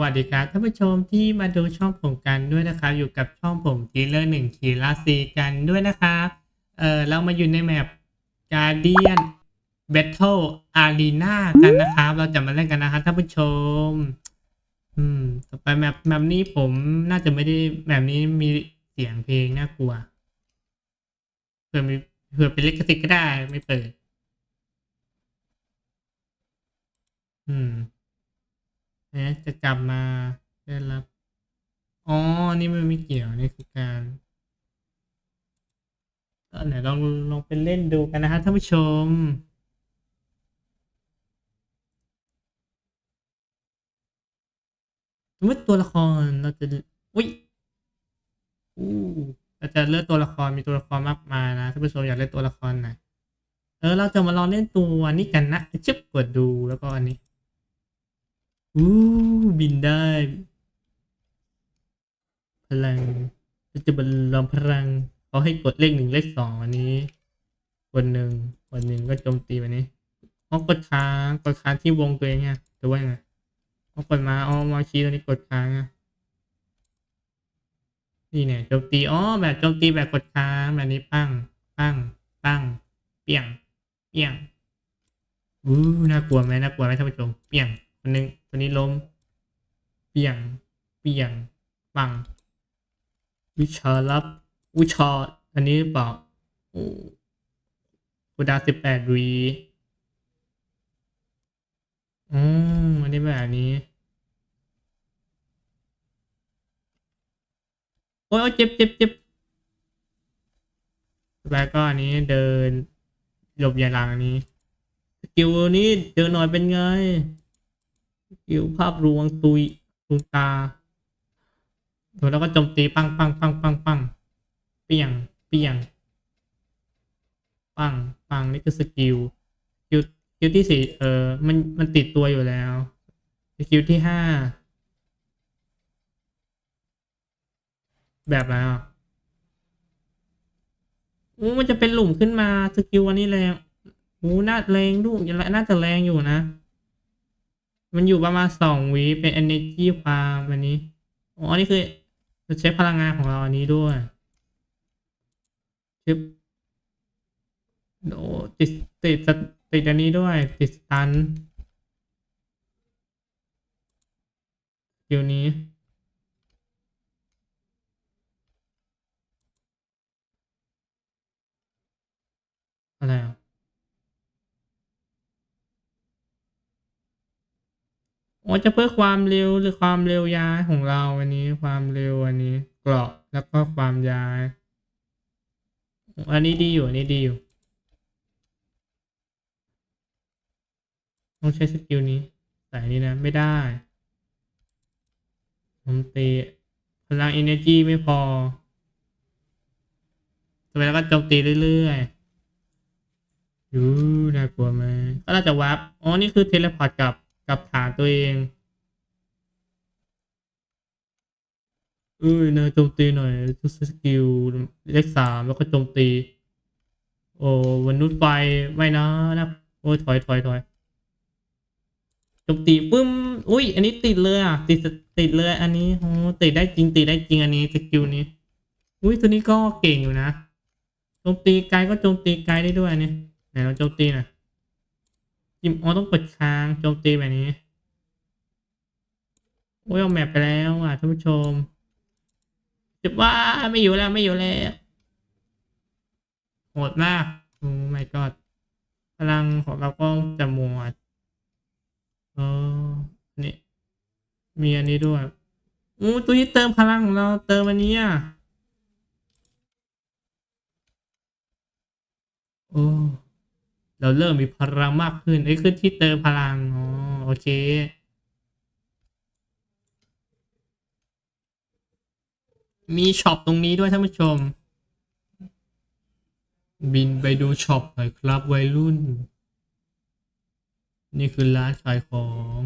วัสดีครับท่านผู้ชมที่มาดูช่องผมกันด้วยนะครับ อยู่กับช่องผมทีเลอร์หนึ่งคีราซีกันด้วยนะครับเออเรามาอยู่ในแมป Guardian Battle Arena กันนะครับ เราจะมาเล่นกันนะครับท่านผู้ชม อืม ต่อไปแมปแมปนี้ผมน่าจะไม่ได้แมปนี้มีเสียงเพลงน่ากลัวเผื่อมีเผื่อเป็นลิขสิทธิ์ก็ได้ไม่เปิด อืม เอ๊ะจะกลับมาได้รับ อ๋อ นี่มันไม่เกี่ยว นี่คือการก็ไหนลองลองไปเล่นดูกันนะฮะท่านผู้ชม สมมติตัวละครเราจะ อุ้ยอู้เราจะเลือกตัวละครมีตัวละครมากมายนะท่านผู้ชมอยากเล่นตัวละครไหนเออเราจะมาลองเล่นตัวนี้กันนะชึบกดดูแล้วก็อันนี้ อู้บินได้ พลังจะบรรลองพลังเขาให้กดเลขหนึ่งเลขสองอันนี้คนหนึ่งคนหนึ่งก็โจมตีวันนี้อ๋อกดค้างกดค้างที่วงตัวเองไงหรือว่ายไงอ๋อกดมาอ๋อมาชี้ตัวนี้กดค้างอะนี่เนี่ยโจมตีอ๋อแบบโจมตีแบบกดค้างแบบนี้ปั้งปั้งปั้งเปียงเปียงอู้น่ากลัวไหมน่ากลัวไหมท่านผู้ชมเปียงคนหนึ่ง ตัวนี้ล้มเปี่ยงเปี่ยงปัง วิชาลับ วิชาอันนี้หรือเปล่าโอ้กูดาสิบแปดวีอืมอันนี้แบบนี้โอ้ยโอ้ยเจ็บเจ็บเจ็บแล้วก็อันนี้เดินหลบยาลังอันนี้ สกิลนี้เดินหน่อยเป็นไง อยู่ภาพรวงตุยดวงตาแล้วก็โจมตีปังปังปังปังปังเปียงเปียงปังปังนี่คือสกิลสกิลสกิลที่สี่เออมันมันติดตัวอยู่แล้วสกิลที่ห้าแบบอะไรอะอู้มันจะเป็นหลุมขึ้นมาสกิลอันนี้แรงอู้น่าแรงดูน่าจะแรงอยู่นะ มันอยู่ประมาณสองวิเป็น energy ความอันนี้อ๋ออันนี้คือจะใช้พลังงานของเราอันนี้ด้วยชึบโอ้ติดติดติดอันนี้ด้วย ติดตันเดี๋ยวนี้อะไรอะ อ๋อจะเพื่อความเร็วหรือความเร็วย้ายของเราอันนี้ความเร็วอันนี้เกราะแล้วก็ความย้าย อันนี้ดีอยู่อันนี้ดีอยู่ต้องใช้สกิลนี้ใส่นี้นะไม่ได้ผมตีพลัง energy ไม่พอไมแล้วก็โจมตีเรื่อยๆยูน่ากลัวไหมก็น่าจะวับอ๋อ นี่คือเทเลพอร์ตกลับ กับฐานตัวเองเอ้ยเนยโจมตีหน่อยทุกสกิลเลขสามแล้วก็โจมตี โอ้วันนุษย์ไฟไม่นะนะโอ้ยถอยถอยถอยโจมตีปึ้มอุ้ยอันนี้ติดเลยอะติดติดเลยอันนี้โอ้ติดได้จริงติดได้จริงอันนี้สกิลนี้อุ้ยตัวนี้ก็เก่งอยู่นะโจมตีไกลก็โจมตีไกลได้ด้วยอันนี้ไหนเราโจมตีหน่อย จิมอ๋อต้องกดค้างโจมตีแบบนี้ โอ้ยเอาแมปไปแล้วอะท่านผู้ชมจะว่าไม่อยู่แล้วไม่อยู่แล้วโหดมากโอ้ my god พลังของเราก็จะหมดอ๋อนี่มีอันนี้ด้วยอู้ตัวนี้เติมพลังของเราเติมอันนี้อะโอ้ เราเริ่มมีพลังมากขึ้นไอ้ขึ้นที่เติมพลังอ๋อโอเคมีช็อปตรงนี้ด้วยท่านผู้ชม บินไปดูช็อปหน่อยครับวัยรุ่น นี่คือร้านขายของ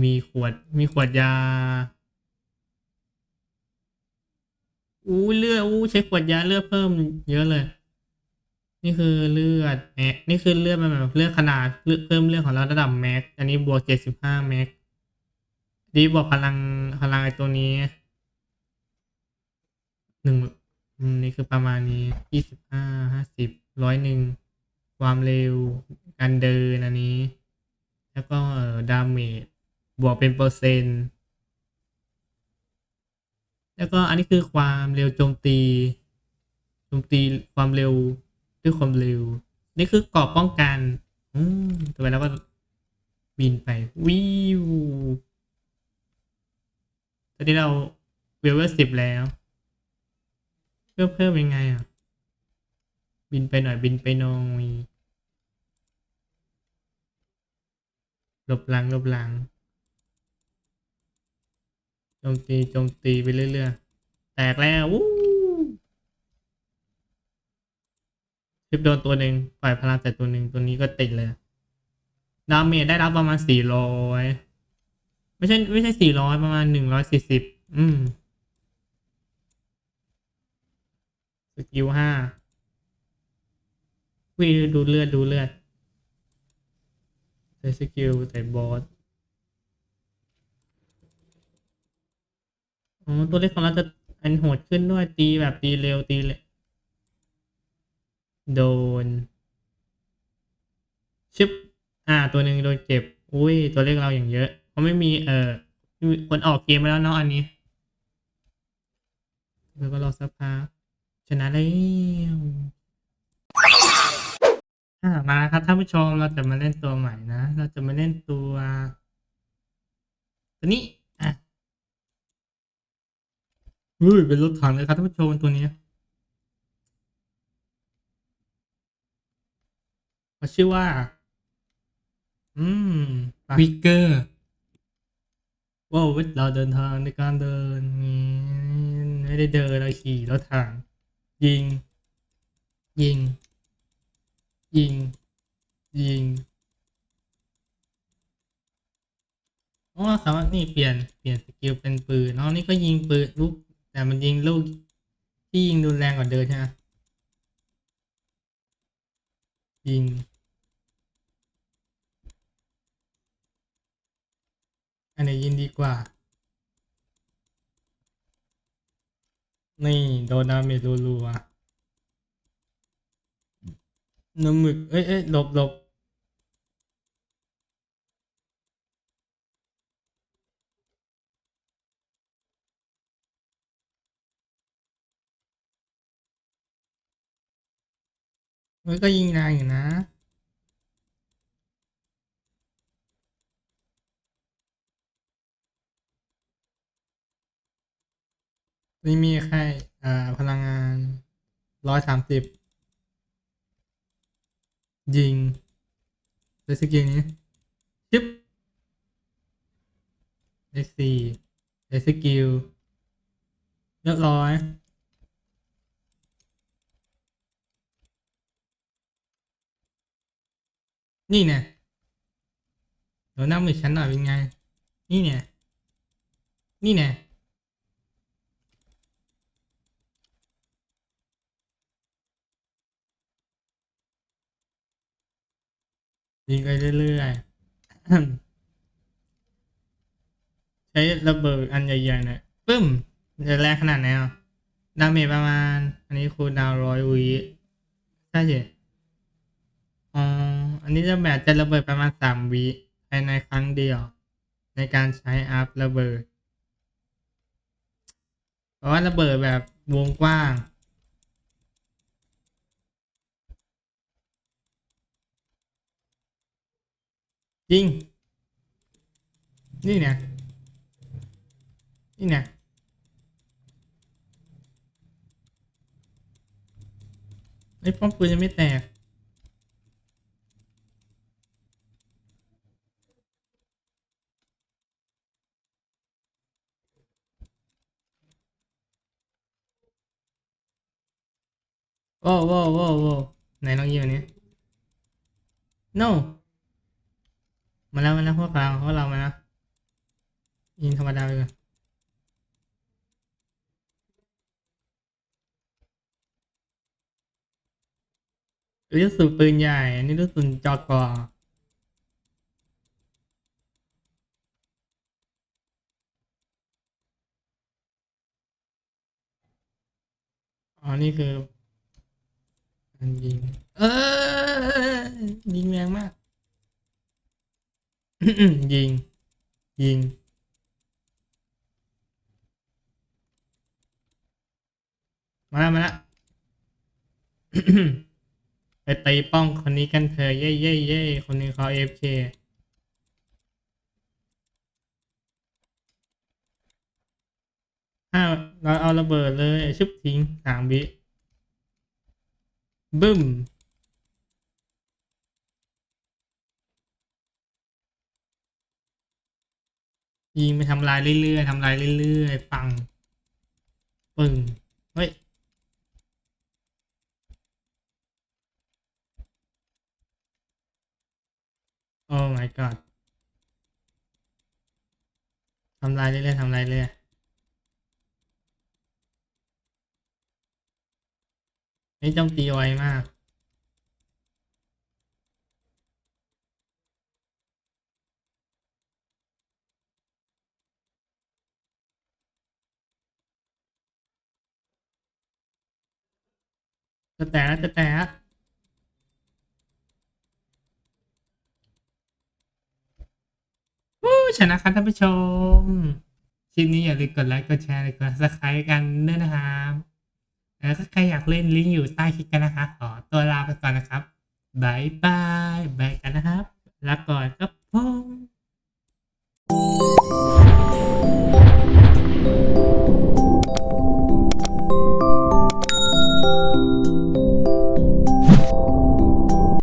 มีขวดมีขวดยา อู้เลือดอู้ใช้ขวดยาเลือดเพิ่มเยอะเลย นี่คือเลือดแม็กนี่คือเลือดมันแบบเลือดขนาดเลือดเพิ่มเลือดของเราระดับแม็กอันนี้บวกเจ็ดสิบห้าแม็กดีบอกพลังพลังไอตัวนี้หนึ่งอืมนี่คือประมาณนี้ยี่สิบห้าห้าสิบร้อยหนึ่งความเร็วการเดินอันนี้ แล้วก็เอ่อดาเมจบวกเป็นเปอร์เซ็นต์แล้วก็อันนี้คือความเร็วโจมตีโจมตีความเร็ว ด้วยความเร็ว นี่คือกรอบป้องกัน อืมต่อไปแล้วก็บินไปวิวตอนนี้เราเวลเวอร์สิบแล้ว เพิ่มเพิ่มยังไงอะ บินไปหน่อยบินไปหน่อยหลบหลังหลบหลังโจมตีโจมตีไปเรื่อยๆ แตกแล้ววู้ คลิปโดนตัวหนึ่งปล่อยพลังแต่ตัวหนึ่งตัวนี้ก็ติดเลยดาเมจได้รับประมาณสี่ร้อยไม่ใช่ไม่ใช่สี่ร้อยประมาณหนึ่งร้อยสี่สิบอืมสกิลห้าวิดูเลือดดูเลือดใส่สกิลใส่บอสอ๋อตัวเลขของเราจะอันโหดขึ้นด้วยตีแบบตีเร็วตีเลย โดน ชิป อ่า ตัวหนึ่งโดนเก็บ อุ้ย ตัวเลขเราอย่างเยอะเพราะไม่มี เอ่อคนออกเกมไปแล้วเนาะอันนี้ แล้วก็รอสักพักชนะแล้วอ่ามาครับท่านผู้ชมเราจะมาเล่นตัวใหม่นะ เราจะมาเล่นตัว ตัวนี้ อะเฮ้ยเป็นรถถังเลยครับท่านผู้ชมตัวนี้ มันชื่อว่า อืมวิกเกอร์ว้าวเราเดินทางในการเดินนี่ไม่ได้เดินเราขี่รถถังยิง ยิง ยิง ยิงอ๋อสามารถนี่เปลี่ยนเปลี่ยนสกิลเป็นปืนอ๋อนี่ก็ยิงปืนลูกแต่มันยิงลูกที่ยิงรุนแรงกว่าเดิมใช่ไหมยิง อันไหนยิงดีกว่า นี่โดนดาเมจรัวๆน้ำหมึก เอ้ยเอ้ยหลบหลบเฮ้ยก็ยิงแรงอยู่นะ นี่มีแค่อ่าพลังงานร้อยสามสิบยิงเลสกิลนี้ชิปเลขสี่เลสกิลเรียบร้อยนี่เนี่ยเดี๋ยวนั่งมือฉันหน่อยเป็นไง นี่เนี่ย นี่เนี่ย ยิงไปเรื่อยๆ ใช้ระเบิดอันใหญ่ๆหน่อยปึ้มจะแรงขนาดไหนอะดาเมจประมาณ อันนี้คูดาวร้อยวิใช่สิอ๋ออันนี้จะแบบจะระเบิดประมาณสามวิภายในครั้งเดียว ในการใช้อัพระเบิดเพราะว่าระเบิดแบบวงกว้าง จริง นี่เนี่ยนี่เนี่ยไอ้ป้อมปืนยังไม่แตกว้าวว้าวว้วโว้วไหนลองยิงอันนี้ no มาแล้วมาแล้วพวกกลางพวกเรามาแล้วยิงธรรมดาไปก่อนลูกสุนปืนใหญ่ อันนี้ลูกสุนจอกกออ๋อ นี่คืออันยิง เออยิงแรงมาก ยิง ยิง มาแล้วมาแล้วไปตีป้องคนนี้กันเถอะเย่เย่เย่คนนี้เขาเอฟเคอ้าวเราเอาระเบิดเลยชุบทิ้งสามวิบึ้ม ยิงไปทำลายเรื่อยๆทำลายเรื่อยๆปังปึ้งเฮ้ยโอ้ my god ทำลายเรื่อยๆทำลายเรื่อยๆนี่โจมตีไวมาก จะแต่จะแต่ชนะครับท่านผู้ชมคลิปนี้อย่าลืมกดไลค์กดแชร์กดซับสไครต์กันด้วยนะครับแล้วก็ใครอยากเล่นลิงก์อยู่ใต้คลิปกันนะคะขอตัวลาไปก่อนนะครับบายบายบายกันนะครับลาก่อนครับผม